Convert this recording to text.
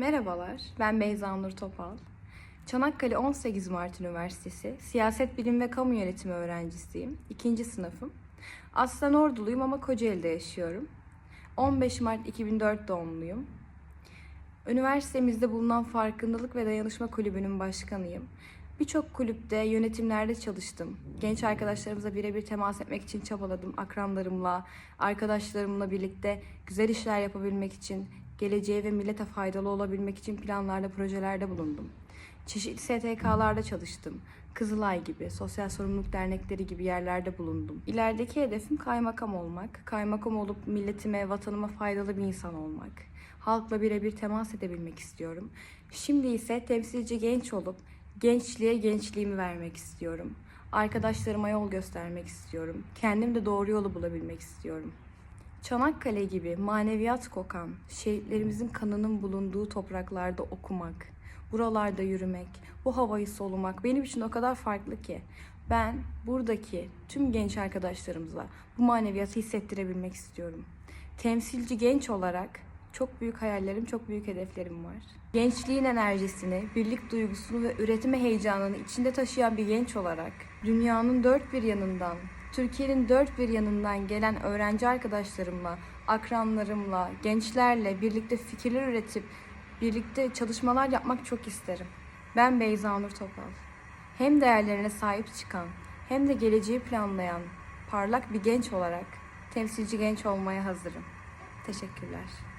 Merhabalar, ben Beyza Nur Topal. Çanakkale 18 Mart Üniversitesi Siyaset Bilim ve Kamu Yönetimi öğrencisiyim. İkinci sınıfım. Aslen Orduluyum ama Kocaeli'de yaşıyorum. 15 Mart 2004 doğumluyum. Üniversitemizde bulunan Farkındalık ve Dayanışma Kulübü'nün başkanıyım. Birçok kulüpte, yönetimlerde çalıştım. Genç arkadaşlarımıza birebir temas etmek için çabaladım. Akranlarımla, arkadaşlarımla birlikte güzel işler yapabilmek için, geleceğe ve millete faydalı olabilmek için planlarda, projelerde bulundum. Çeşitli STK'larda çalıştım. Kızılay gibi, sosyal sorumluluk dernekleri gibi yerlerde bulundum. İlerideki hedefim kaymakam olmak. Kaymakam olup milletime, vatanıma faydalı bir insan olmak. Halkla birebir temas edebilmek istiyorum. Şimdi ise temsilci genç olup gençliğe gençliğimi vermek istiyorum. Arkadaşlarıma yol göstermek istiyorum. Kendim de doğru yolu bulabilmek istiyorum. Çanakkale gibi maneviyat kokan, şehitlerimizin kanının bulunduğu topraklarda okumak, buralarda yürümek, bu havayı solumak benim için o kadar farklı ki. Ben buradaki tüm genç arkadaşlarımıza bu maneviyatı hissettirebilmek istiyorum. Temsilci genç olarak çok büyük hayallerim, çok büyük hedeflerim var. Gençliğin enerjisini, birlik duygusunu ve üretme heyecanını içinde taşıyan bir genç olarak dünyanın dört bir yanından, Türkiye'nin dört bir yanından gelen öğrenci arkadaşlarımla, akranlarımla, gençlerle birlikte fikirler üretip birlikte çalışmalar yapmak çok isterim. Ben Beyza Nur Topal. Hem değerlerine sahip çıkan hem de geleceği planlayan parlak bir genç olarak temsilci genç olmaya hazırım. Teşekkürler.